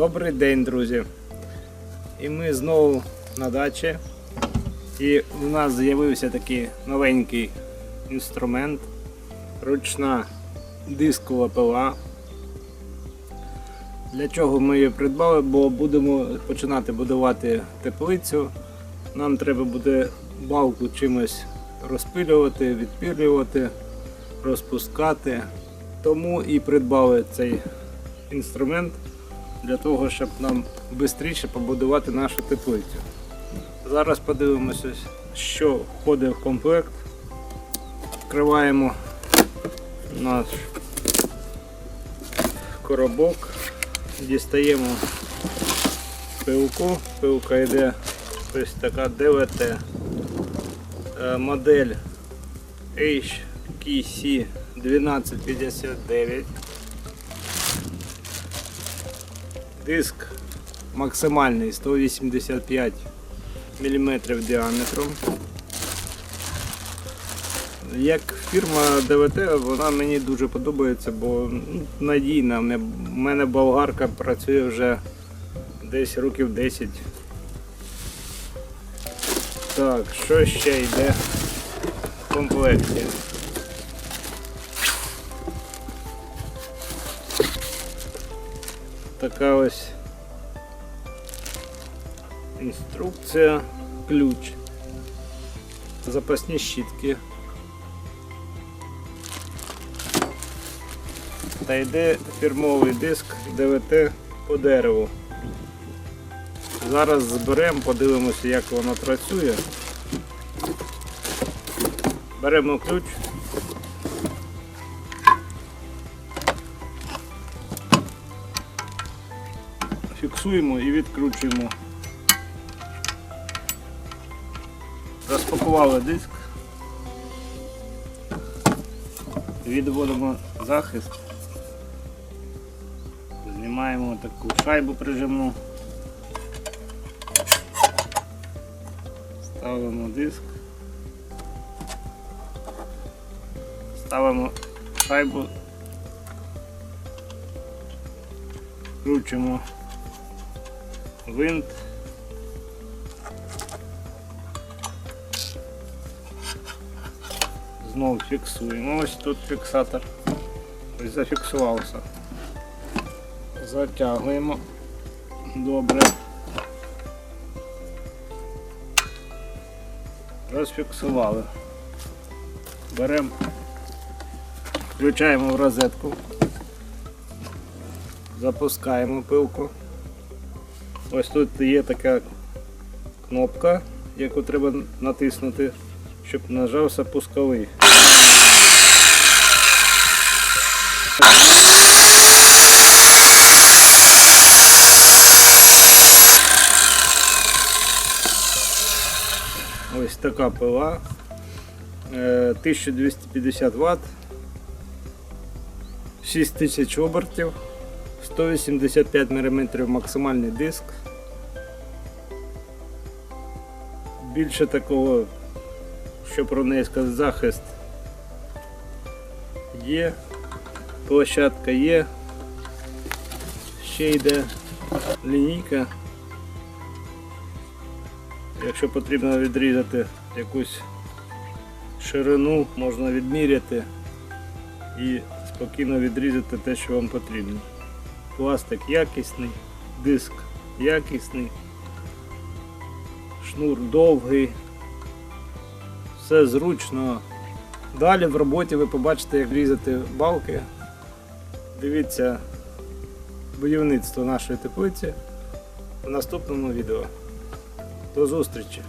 Добрий день, друзі. І ми знову на дачі. І у нас з'явився такий новенький інструмент. Ручна дискова пила. Для чого ми її придбали? Бо будемо починати будувати теплицю. Нам треба буде балку чимось розпилювати, відпилювати, розпускати. Тому і придбали цей інструмент для того, щоб нам швидше побудувати нашу теплицю. Зараз подивимося, що входить в комплект. Відкриваємо наш коробок, дістаємо пилку. Пилка йде ось така ДВТ. Е, Модель HKC 1259. Диск максимальний 185 мм діаметром. Як фірма ДВТ, вона мені дуже подобається, бо ну, надійна. У мене- болгарка працює вже десь років 10. Так, що ще йде в комплекті? Така ось інструкція, ключ, запасні щітки. Та йде фірмовий диск ДВТ по дереву. Зараз зберемо, подивимося, як воно працює. Беремо ключ. Фіксуємо і відкручуємо. Розпакували диск. Відводимо захист. Знімаємо таку шайбу прижимну. Ставимо диск. Ставимо шайбу. Кручимо винт. Знову фіксуємо. Ось тут фіксатор. Ось зафіксувався. Затягуємо. Добре. Розфіксували. Беремо, включаємо в розетку, запускаємо пилку. Ось тут є така кнопка, яку треба натиснути, щоб нажався пусковий. Ось така пила. Е, 1250 Вт, 6000 обертів, 185 мм максимальний диск. Більше такого, що про неї сказати, захист є, площадка є, ще йде лінійка. Якщо потрібно відрізати якусь ширину, можна відміряти і спокійно відрізати те, що вам потрібно. Пластик якісний, диск якісний, шнур довгий, все зручно. Далі в роботі ви побачите, як різати балки. Дивіться будівництво нашої теплиці в наступному відео. До зустрічі!